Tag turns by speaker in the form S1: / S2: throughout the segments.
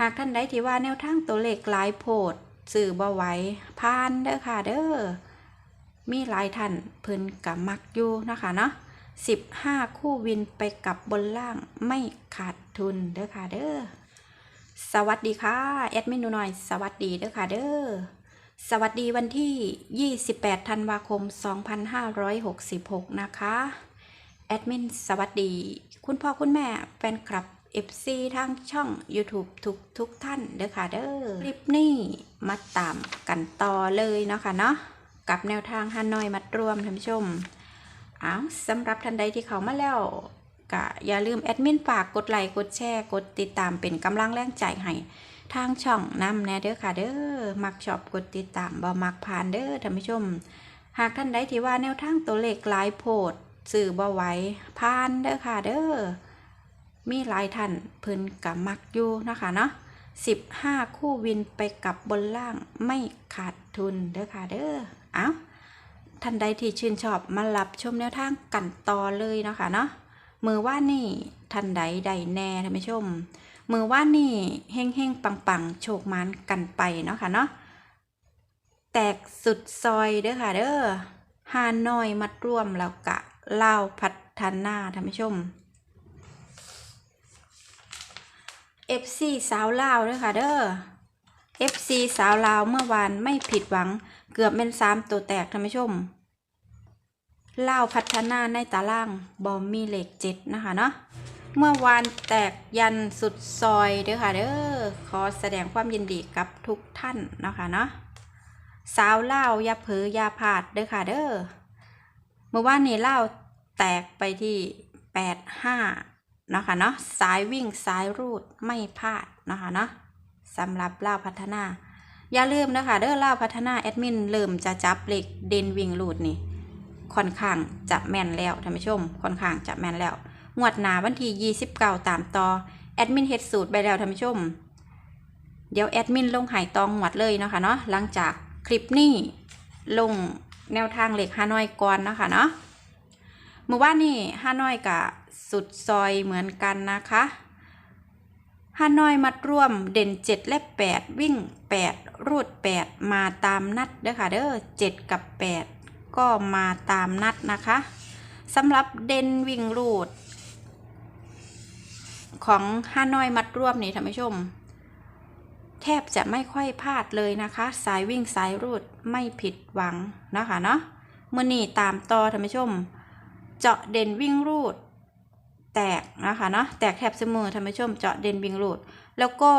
S1: หากท่านใดที่ว่าแนวทางตัวเลขหลายโพดสื่อบ่ไหวผ่านเด้อค่ะเด้อมีหลายท่านเพิ่นกับมักอยู่นะคะเนาะ15คู่วินไปกับบนล่างไม่ขาดทุนเด้อค่ะเด้อสวัสดีค่ะแอดมินหนูหน่อย สวัสดีเด้อค่ะเด้อสวัสดีวันที่ 28 ธันวาคม 2566 นะคะ แอดมิน สวัสดี คุณพ่อคุณแม่แฟนคลับ FC ทางช่อง YouTube ทุกทุกท่านเด้อค่ะเด้อคลิปนี้มาตามกันต่อเลยเนาะค่ะเนาะกับแนวทางฮานอยมัดรวมท่านผู้ชมเอาสำหรับท่านใดที่เขามาแล้วก็อย่าลืมแอดมินฝากกดไลค์กดแชร์กดติดตามเป็นกำลังแรงใจให้ทางช่องนำแน่เด้อค่ะเด้อมักชอบกดติดตามบ่มักผ่านเด้อท่านผู้ชม หากท่านใดที่ว่าแนวทางตัวเลขหลายโพดสื่อบ่ไหวผ่านเด้อค่ะเด้อ มีหลายท่านเพิ่นกับมักอยู่นะคะเนาะ15 คู่วินไปกับบนล่างไม่ขาดทุนเด้อค่ะเด้อเอาท่านใดที่ชื่นชอบมารับชมแนวทางกันต่อเลยนะคะเนาะมือว่านี่ท่านใดใดแน่ท่านผู้ชม มือว่านี่เฮงเฮงปังปังโชคมันกันไปเนาะค่ะเนาะแตกสุดซอยเด้อค่ะเด้อฮานอยมัดร่วมแล้วกะเล่าพัฒนาท่านผู้ชม FC สาวลาวเด้อค่ะเด้อ FC สาวลาวเมื่อวานไม่ผิดหวังเกือบเป็นสามตัวแตกท่านผู้ชมลาวพัฒนาในตารางบอมมีเหล็กเจ็ดนะคะเนาะเมื่อวานแตกยันสุดซอยเด้อค่ะเด้อขอแสดงความยินดีกับทุกท่านนะคะเนาะสาวลาวยาเผลอยาพาดเด้อค่ะเด้อเมื่อวานนี้ลาแตกไปที่แปดห้า นะคะเนาะสายวิ่งสายรูดไม่พลาดนะคะเนาะสำหรับเล่าพัฒนา อย่าลืมนะคะเด้อลาพัฒนาแอดมินเริ่มจะจับเหล็กเดนวิ่งรูดนี่ค่อนข้างจะแม่นแล้วท่านผู้ชมค่อนข้างจะแม่นแล้วงวดหนาวันที่29ตามต่อแอดมินเฮ็ดสูตรไปแล้วท่านผู้ชม เดี๋ยวแอดมินลงหายตองหวดเลยเนาะคะเนาะหลังจากคลิปนี้ลงแนวทางเหล็กฮานอยก่อนเนาะคะเนาะเมื่อวานนี้ฮานอยกับ สุดซอยเหมือนกันนะคะฮานอยมัดร่วมเด่น 7 และ 8 วิ่ง 8 รูด 8 มาตามนัดเด้อค่ะเด้อ7 กับ 8 ก็มาตามนัดนะคะสำหรับเด่นวิ่งรูด ของฮานอยมัดร่วมนี่ท่านผู้ชม แทบจะไม่ค่อยพลาดเลยนะคะ สายวิ่งสายรูดไม่ผิดหวังนะคะเนาะเมื่อนี่ตามต่อท่านผู้ชม เจาะเด่นวิ่งรูด แตกนะคะเนาะแตกแทบเสมอท่านผู้ชมเจาะเด่นวิ่งรูดแล้วก็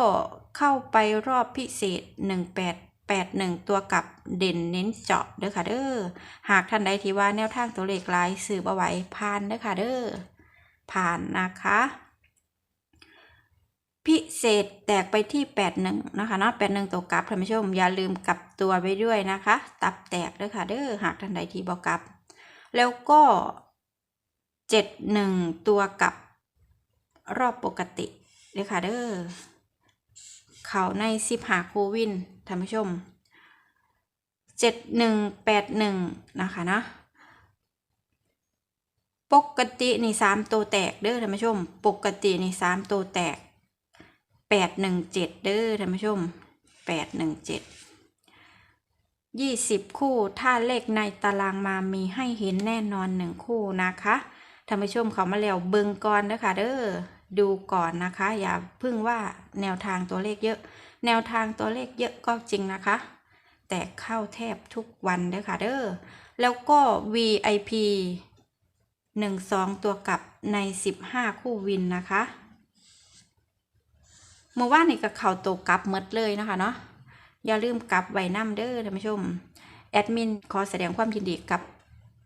S1: เข้าไปรอบพิเศษ 1881 ตัวกับเด่นเน้นเจาะเด้อค่ะเด้อหากท่านใดที่ว่าแนวทางตัวเลขลายสืบเอาไว้ผ่านเด้อค่ะเด้อผ่านนะคะ พิเศษแตกไปที่ 81 นะคะเนาะ81 ตัวกลับท่านผู้ชมอย่าลืมกลับตัวไว้ด้วยนะคะ ตับแตกเด้อค่ะเด้อหากท่านใดที่บอกกลับ แล้วก็ เจ็ดหนึ่งตัวกับรอบปกติเด้อค่ะเด้อเขาในสิบหาโควินท่านผู้ชมเจ็ดหนึ่งแปดหนึ่งนะคะนะปกตินี่สามตัวแตกเด้อท่านผู้ชม ปกตินี่สามตัวแตกแปดหนึ่งเจ็ดเด้อท่านผู้ชมแปดหนึ่งเจ็ดยี่สิบคู่ถ้าเลขในตารางมามีให้เห็นแน่นอนหนึ่งคู่นะคะ ท่านผู้ชมเขามาแล้วเบิงก่อนนะคะเด้อดูก่อนนะคะ อย่าพึ่งว่าแนวทางตัวเลขเยอะ แนวทางตัวเลขเยอะก็จริงนะคะ แต่เข้าแทบทุกวันเด้อค่ะเด้อแล้วก็ VIP หนึ่งสองตัวกลับในสิบห้าคู่วินนะคะเมื่อวานนี่ก็เข่าตัวกลับมดเลยนะคะเนาะอย่าลืมกลับไว้น้ำเด้อท่านผู้ชม แอดมินขอแสดงความยินดีกับ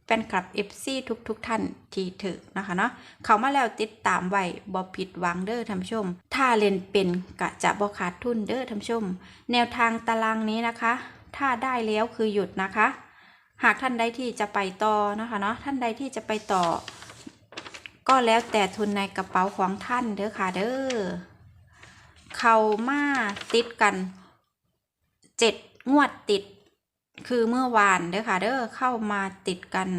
S1: แฟนคลับ FC ทุกทุกๆท่านที่ถึกนะคะเนาะเขามาแล้วติดตามไว้บ่ผิดหวังเด้อท่านผู้ชม ถ้าเล่นเป็นกะจะบ่ขาดทุนเด้อท่านผู้ชม แนวทางตารางนี้นะคะ ถ้าได้แล้วคือหยุดนะคะ หากท่านใดที่จะไปต่อนะคะเนาะท่านใดที่จะไปต่อ ก็แล้วแต่ทุนในกระเป๋าของท่านเด้อค่ะเด้อเขามาติดกันเจ็ดงวดติด คือเมื่อวานเด้อค่ะเด้อเข้ามาติดกัน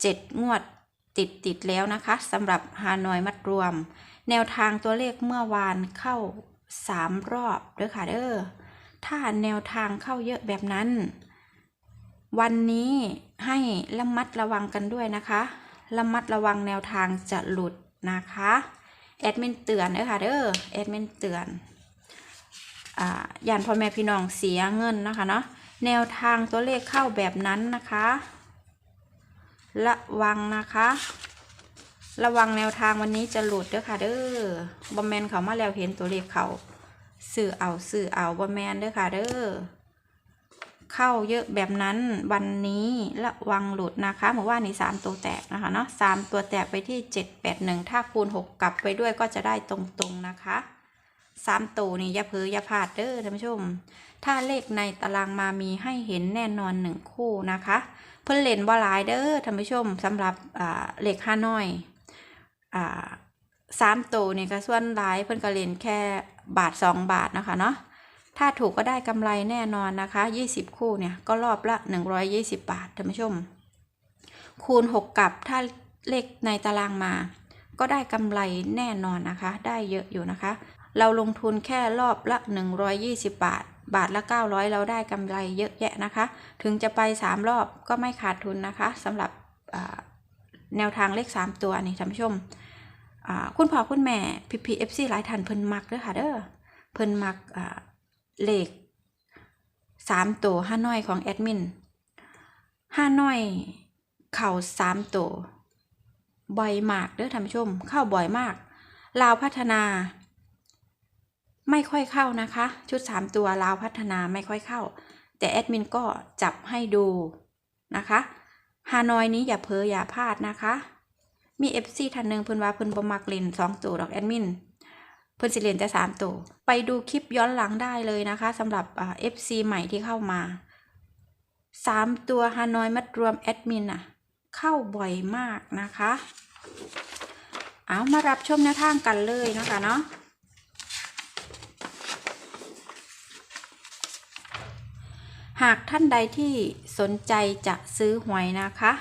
S1: เจ็ดงวดติดติดแล้วนะคะสำหรับฮานอยมัดรวม แนวทางตัวเลขเมื่อวานเข้าสามรอบเด้อค่ะเด้อถ้าแนวทางเข้าเยอะแบบนั้น วันนี้ให้ระมัดระวังกันด้วยนะคะระมัดระวังแนวทางจะหลุดนะคะแอดมินเตือนเด้อค่ะเด้อแอดมินเตือนอ่าย่านพ่อแม่พี่น้องเสียเงินนะคะเนาะ แนวทางตัวเลขเข้าแบบนั้นนะคะ ระวังนะคะ ระวังแนวทางวันนี้จะหลุดเด้อค่ะ เด้อบอมแมนเขามาแล้วเห็นตัวเลขเขาสื่อเอาสื่อเอาบอมแมนเด้อค่ะ เด้อเข้าเยอะแบบนั้นวันนี้ระวังหลุดนะคะเมื่อว่านนี้สามตัวแตกนะคะเนาะสามตัวแตกไปที่เจ็ดแปดหนึ่งถ้าคูณหกกลับไปด้วยก็จะได้ตรงๆนะคะ สามตัวนี่อย่าเพ้ออย่าพลาดเด้อท่านผู้ชม ถ้าเลขในตารางมามีให้เห็นแน่นอนหนึ่งคู่นะคะ เพิ่นเล่นบ่หลายเด้อท่านผู้ชมสำหรับเลขห้าน้อยสามตัวนี่ก็ส่วนหลายเพิ่นก็เล่นแค่บาทสองบาทนะคะเนาะถ้าถูกก็ได้กำไรแน่นอนนะคะยี่สิบคู่เนี่ยก็รอบละหนึ่งร้อยยี่สิบบาทท่านผู้ชม คูณหกกับถ้าเลขในตารางมา ก็ได้กำไรแน่นอนนะคะ ได้เยอะอยู่นะคะ เราลงทุนแค่รอบละหนึ่งร้อยยี่สิบบาท บาทละเก้าร้อยเราได้กำไรเยอะแยะนะคะ ถึงจะไปสามรอบก็ไม่ขาดทุนนะคะสำหรับแนวทางเลขสามตัวนี่ท่านผู้ชม คุณพ่อคุณแม่พีพีเอฟซีหลายท่านเพิ่นมักเด้อค่ะเด้อเพิ่นมักเลขสามตัวห้าน้อยของแอดมินห้าน้อยเข่าสามตัวบ่อยมากเด้อท่านผู้ชม เข้าบ่อยมาก ลาวพัฒนา ไม่ค่อยเข้านะคะ ชุดสามตัวลาวพัฒนาไม่ค่อยเข้า แต่แอดมินก็จับให้ดูนะคะฮานอยนี้อย่าเพ้ออย่าพลาดนะคะ มีเอฟซีท่านหนึ่งเพิ่นว่าเพิ่นบ่มักเล่นสองตัวดอกแอดมินเพิ่นสิเล่นแต่สามตัว ไปดูคลิปย้อนหลังได้เลยนะคะสำหรับเอฟซีใหม่ที่เข้ามาสามตัวฮานอยมัดรวมแอดมินอะเข้าบ่อยมากนะคะ เอามารับชมแนวทางกันเลยนะคะเนาะ หากท่านใดที่สนใจจะซื้อหวยนะคะ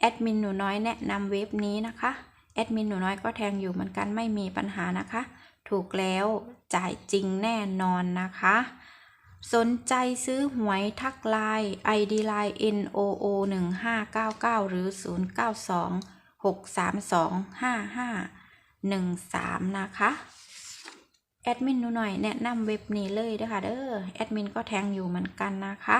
S1: แอดมินหนูน้อยแนะนำเว็บนี้นะคะแอดมินหนูน้อยก็แทงอยู่เหมือนกันไม่มีปัญหานะคะ ถูกแล้วจ่ายจริงแน่นอนนะคะ สนใจซื้อหวยทักไลน์ ID line NOO 1599 หรือ 092 632 5513 นะคะ แอดมินหนูหน่อยแนะนำเว็บนี้เลยเด้อค่ะเด้อแอดมินก็แทงอยู่เหมือนกันนะคะ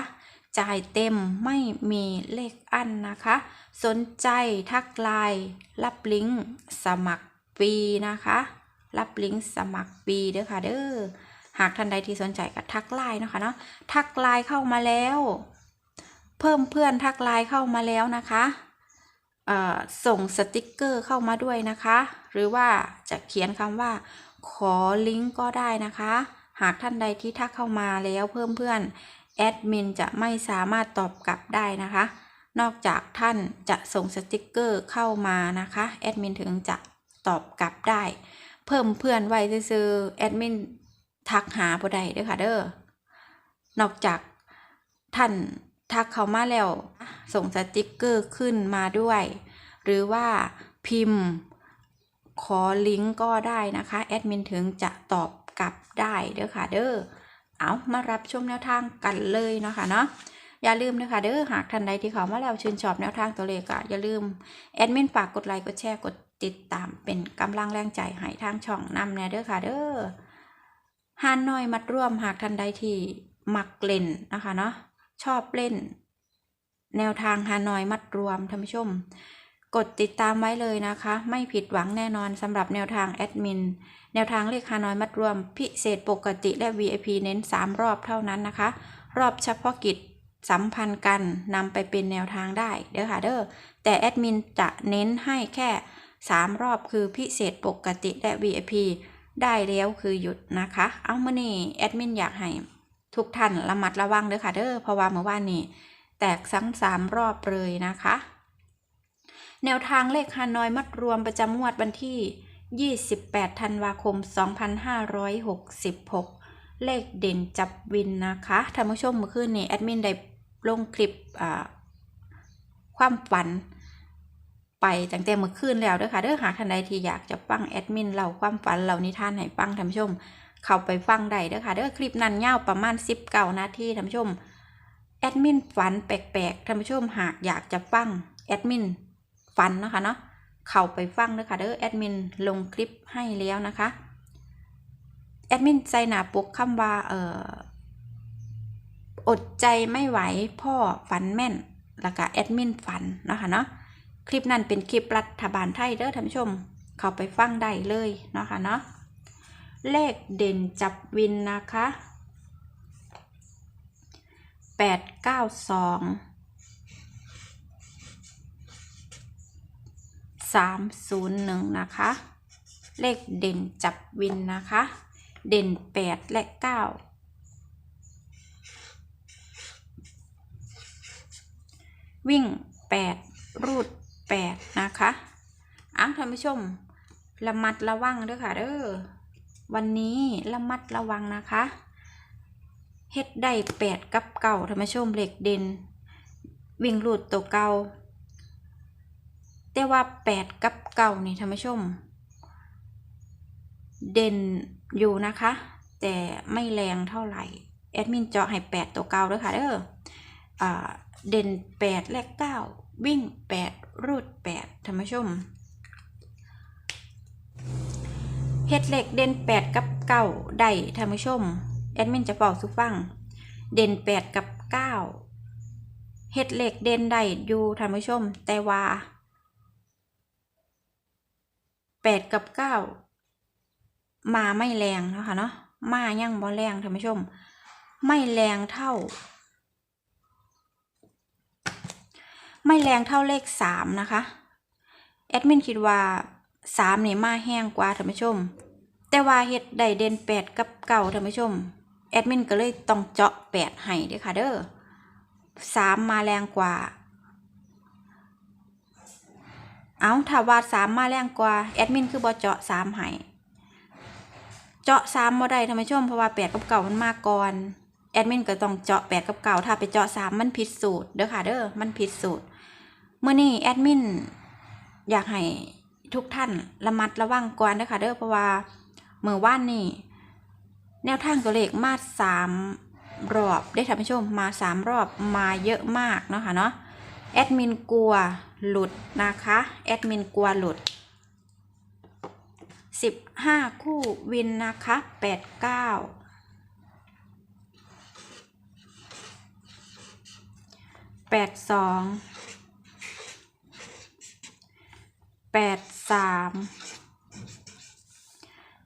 S1: จ่ายเต็มไม่มีเลขอั้นนะคะ สนใจทักไลน์รับลิงก์สมัครฟรีนะคะ รับลิงก์สมัครฟรีเด้อค่ะเด้อหากท่านใดที่สนใจก็ทักไลน์นะคะเนาะทักไลน์เข้ามาแล้ว เพิ่มเพื่อนทักไลน์เข้ามาแล้วนะคะส่งสติกเกอร์เข้ามาด้วยนะคะ หรือว่าจะเขียนคำว่า ขอลิงก์ก็ได้นะคะ หากท่านใดที่ทักเข้ามาแล้วเพิ่มเพื่อนแอดมินจะไม่สามารถตอบกลับได้นะคะ นอกจากท่านจะส่งสติกเกอร์เข้ามานะคะแอดมินถึงจะตอบกลับได้ เพิ่มเพื่อนไว้ซื้อแอดมินทักหาบ่ได้เด้อค่ะเด้อนอกจากท่านทักเข้ามาแล้ว ส่งสติกเกอร์ขึ้นมาด้วย หรือว่าพิมพ์ ขอลิงก์ก็ได้นะคะแอดมินถึงจะตอบกลับได้เด้อค่ะเด้อเอามารับชมแนวทางกันเลยเนาะคะเนาะอย่าลืมนะคะเด้อหากท่านใดที่เขามาแล้วชื่นชอบแนวทางตัวเลขอะอย่าลืมแอดมินฝากกดไลค์กดแชร์กดติดตามเป็นกำลังแรงใจให้ทางช่องนำแน่เด้อค่ะเด้อฮานน้อยมัดร่วมหากท่านใดที่มักเล่นนะคะเนาะชอบเล่น แนวทางฮานอยมัดรวมท่านผู้ชม กดติดตามไว้เลยนะคะ ไม่ผิดหวังแน่นอนสำหรับแนวทางแอดมิน แนวทางเลขฮานอยมัดรวม พิเศษปกติและ VIP เน้น 3 รอบเท่านั้นนะคะ รอบเฉพาะกิจสัมพันธ์กันนำไปเป็นแนวทางได้เด้อค่ะเด้อแต่แอดมินจะเน้นให้แค่ 3 รอบคือพิเศษปกติและ VIP ได้แล้วคือหยุดนะคะ เอามานี่แอดมินอยากให้ทุกท่านระมัดระวังเด้อค่ะเด้อเพราะว่าเมื่อวานนี้แตกซ้ำสามรอบเลยนะคะ แนวทางเลขฮานอยมัดรวมประจำงวดวันที่ 28 ธันวาคม 2566 เลขเด่นจับวินนะคะท่านผู้ชมเมื่อคืนนี้แอดมินได้ลงคลิปความฝันไปตั้งแต่เมื่อคืนแล้วด้อค่ะเด้อหากท่านใดที่อยากจะฟังแอดมินเล่าความฝันเล่านิทานให้ฟังท่านผู้ชม เข้าไปฟังได้เด้อค่ะเด้อคลิปนั้นยาวประมาณ19นาทีท่านผู้ชมแอดมินฝันแปลกๆท่านผู้ชมหากอยากจะฟังแอดมิน ฝันนะคะเนาะเข้าไปฟังเด้อค่ะเด้อแอดมินลงคลิปให้แล้วนะคะแอดมินใจหนาปกคำว่าเอ่ออดใจไม่ไหวพ่อฝันแม่นแล้วก็แอดมินฝันนะคะเนาะคลิปนั้นเป็นคลิปรัฐบาลไทยเด้อท่านผู้ชม เข้าไปฟังได้เลยนะคะเนาะเลขเด่นจับวินนะคะแปดเก้าสามศูนย์หนึ่งนะคะ เลขเด่นจับวินนะคะ เด่นแปดและเก้าวิ่งแปดรูดแปดนะคะอ้าวท่านผู้ชม ระมัดระวังด้อค่ะเด้อวันนี้ระมัดระวังนะคะเฮ็ดได้แปดกับเก่าท่านผู้ชมเหล็กเด่น วิ่งรูดตัวเก่า แต่ว่าแปดกับเก่านี่ท่านผู้ชม เด่นอยู่นะคะ แต่ไม่แรงเท่าไหร่แอดมินเจาะให้แปดตัวเก่าด้วยค่ะเด้ออเด่นแปดและเก้าวิ่งแปดรูดแปดท่านผู้ชมเฮ็ดเหล็กเด่นแปดกับเก้าได้ท่านผู้ชม แอดมินจะบอกสุฟัง เด่นแปดกับเก้าเฮ็ดเหล็กเด่นได้อยู่ท่านผู้ชม แต่ว่า ดกับเก้ามาไม่แรงนะคะเนาะมายังบ่แรงท่านผู้ชม ไม่แรงเท่า ไม่แรงเท่าเลขสามนะคะแอดมินคิดว่าสามนี่มาแห้งกว่าท่านผู้ชม แต่ว่าเฮ็ดไดเด่นแปดกับเก่าท่านผู้ชมแอดมินก็เลยต้องเจาะแปดให้ด้อค่ะเด้อสามมาแรงกว่า เอาถ้าว่าสามมาแรงกว่าแอดมินคือบ่เจาะสามให้เจาะสามบ่ได้ท่านผู้ชมเพราะว่าแปดกับเก่ามันมาก่อนแอดมินก็ต้องเจาะแปดกับเก่าถ้าไปเจาะสามมันผิดสูตรเด้อค่ะเด้อมันผิดสูตรเมื่อนี้แอดมินอยากให้ทุกท่านระมัดระวังก่อนเด้อค่ะเด้อเพราะว่าเมื่อว่านนี่แนวทางตัวเลขมาสามรอบได้ท่านผู้ชมมาสามรอบมาเยอะมากเนาะค่ะเนาะ แอดมินกลัวหลุดนะคะแอดมินกลัวหลุดสิบห้าคู่วินนะคะแปดเก้าแปดสองแปดสาม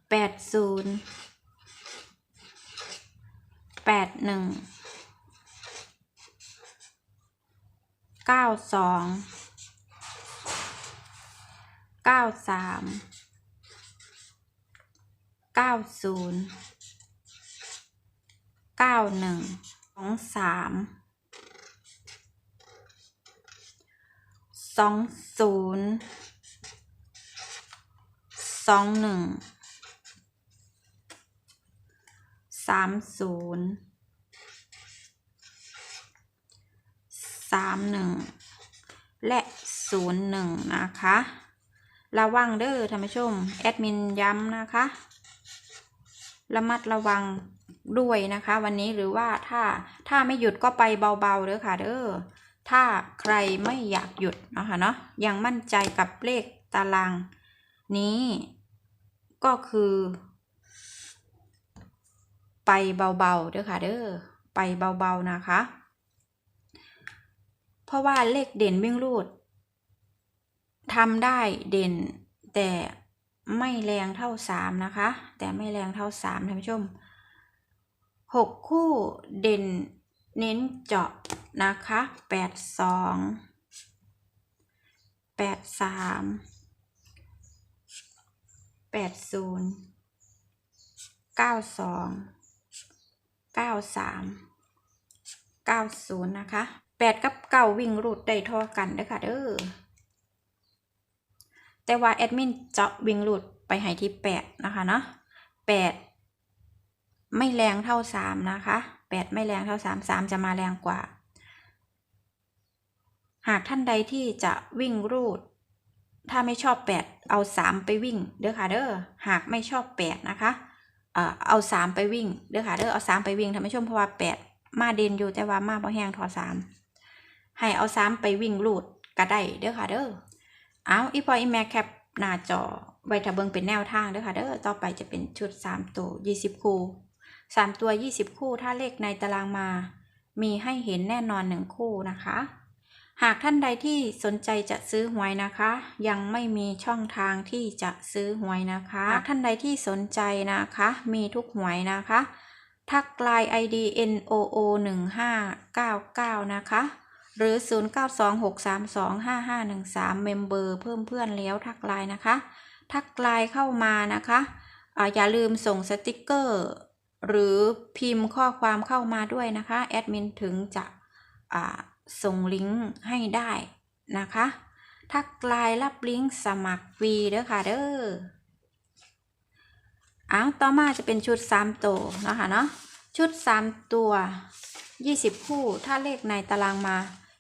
S1: แปดศูนย์แปดหนึ่ง เก้าสองเก้าสามเก้าศูนย์เก้าหนึ่งสองสามสองศูนย์สองหนึ่งสามศูนย์ สามหนึ่งและศูนย์หนึ่งนะคะ ระวังเด้อท่านผู้ชม แอดมินย้ำนะคะ ระมัดระวังด้วยนะคะ วันนี้หรือว่าถ้าถ้าไม่หยุดก็ไปเบาๆเด้อค่ะเด้อถ้าใครไม่อยากหยุดนะคะเนาะยังมั่นใจกับเลขตารางนี้ ก็คือ ไปเบาๆเด้อค่ะเด้อไปเบาๆนะคะ เพราะว่าเลขเด่นวิ่งรูดทำได้เด่น แต่ไม่แรงเท่าสามนะคะ แต่ไม่แรงเท่าสามท่านผู้ชมหกคู่เด่นเน้นเจาะนะคะแปดสองแปดสามแปดศูนย์เก้าสองเก้าสามเก้าศูนย์นะคะ แปดกับเก้าวิ่งรูดได้ท่ากันเด้อค่ะเด้อแต่ว่าแอดมินจะวิ่งรูดไปให้ที่แปดนะคะเนาะแปดไม่แรงเท่าสามนะคะแปดไม่แรงเท่าสามสามจะมาแรงกว่า หากท่านใดที่จะวิ่งรูด ถ้าไม่ชอบแปดเอาสามไปวิ่งเด้อค่ะเด้อหากไม่ชอบแปดนะคะเอ่อเอาสามไปวิ่งเด้อค่ะเด้อเอาสามไปวิ่งท่านผู้ชมเพราะว่าแปดมาเด่นอยู่แต่ว่ามาบ่แห้งทอสาม ให้เอาสามไปวิ่งลูดก็ได้เด้อค่ะเด้อเอาอีพออีแม่แคปหน้าจอไว้ถ้าเบิ่งเป็นแนวทางเด้อค่ะเด้อต่อไปจะเป็นชุดสามตัวยี่สิบคู่สามตัวยี่สิบคู่ถ้าเลขในตารางมา มีให้เห็นแน่นอนหนึ่งคู่นะคะ หากท่านใดที่สนใจจะซื้อหวยนะคะ ยังไม่มีช่องทางที่จะซื้อหวยนะคะหากท่านใดที่สนใจนะคะ มีทุกหวยนะคะ ทักไลน์ ID NOO 1599 นะคะ หรือ 0926325513 เมมเบอร์เพิ่มเพื่อนแล้วทักไลน์นะคะ ทักไลน์เข้ามานะคะอาอย่าลืมส่งสติกเกอร์ หรือพิมพ์ข้อความเข้ามาด้วยนะคะ แอดมินถึงจะส่งลิงก์ให้ได้นะคะ ทักไลน์รับลิงก์สมัครฟรีเด้อค่ะเด้ออ้าวต่อมาจะเป็นชุด 3 ตัวนะคะเนาะชุด 3 ตัว 20 คู่ถ้าเลขในตารางมา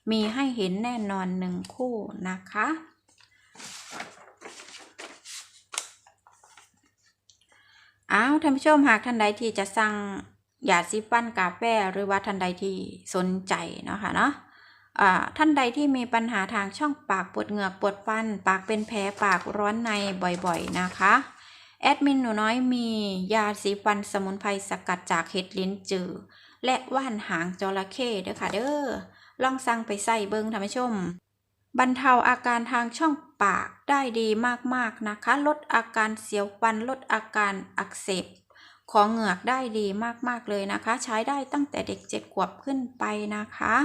S1: มีให้เห็นแน่นอน1คู่นะคะ อ้าวท่านผู้ชมหากท่านใดที่จะสั่งยาสีฟันกาแฟหรือว่าท่านใดที่สนใจเนาะค่ะเนาะท่านใดที่มีปัญหาทางช่องปากปวดเหงือกปวดฟัน ปากเป็นแผลปากร้อนในบ่อยๆนะคะ แอดมินหนูน้อยมียาสีฟันสมุนไพรสกัดจากเห็ดลิ้นจือ และว่านหางจระเข้เด้อค่ะเด้อ ลองสั่งไปใส่เบิ้งท่านผู้ชม บรรเทาอาการทางช่องปากได้ดีมากๆนะคะ ลดอาการเสียวฟันลดอาการอักเสบของเหงือกได้ดีมากๆเลยนะคะ ใช้ได้ตั้งแต่เด็กเจ็ดขวบขึ้นไปนะคะ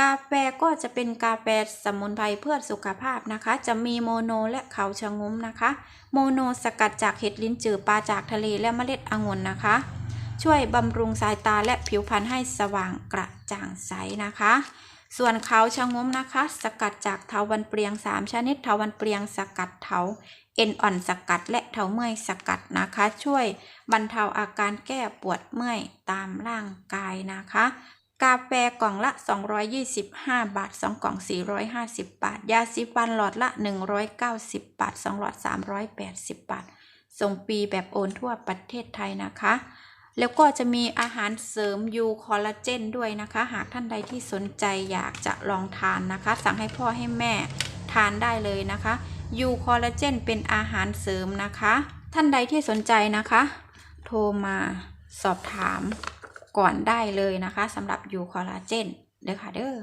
S1: กาแฟก็จะเป็นกาแฟสมุนไพรเพื่อสุขภาพนะคะ จะมีโมโนและเขาชะงุ้มนะคะ โมโนสกัดจากเห็ดลิ้นจือปลาจากทะเลและเมล็ดองุ่นนะคะ ช่วยบำรุงสายตาและผิวพรรณให้สว่างกระจ่างใสนะคะ ส่วนเขาชะงุ้มนะคะ สกัดจากเถาวันเปลียง 3 ชนิดเถาวันเปลียงสกัดเถาเอ็นอ่อนสกัดและเถาเมื่อยสกัดนะคะ ช่วยบรรเทาอาการแก้ปวดเมื่อยตามร่างกายนะคะ กาแฟกล่องละ 225 บาท 2 กล่อง 450 บาท ยาสีฟันหลอดละ 190 บาท 2 หลอด 380 บาท ส่งฟรีแบบโอนทั่วประเทศไทยนะคะ แล้วก็จะมีอาหารเสริมยูคอลลาเจนด้วยนะคะ หากท่านใดที่สนใจอยากจะลองทานนะคะ สั่งให้พ่อให้แม่ทานได้เลยนะคะยูคอลลาเจนเป็นอาหารเสริมนะคะ ท่านใดที่สนใจนะคะ โทรมาสอบถามก่อนได้เลยนะคะสำหรับยูคอลลาเจนเด้อค่ะเด้อ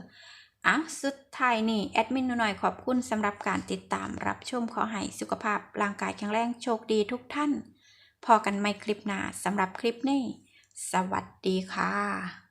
S1: อะสุดท้ายนี่แอดมินหน่อยขอบคุณสำหรับการติดตามรับชมขอให้สุขภาพร่างกายแข็งแรงโชคดีทุกท่าน พอกันไม่คลิปหน้าสำหรับคลิปนี้ สวัสดีค่ะ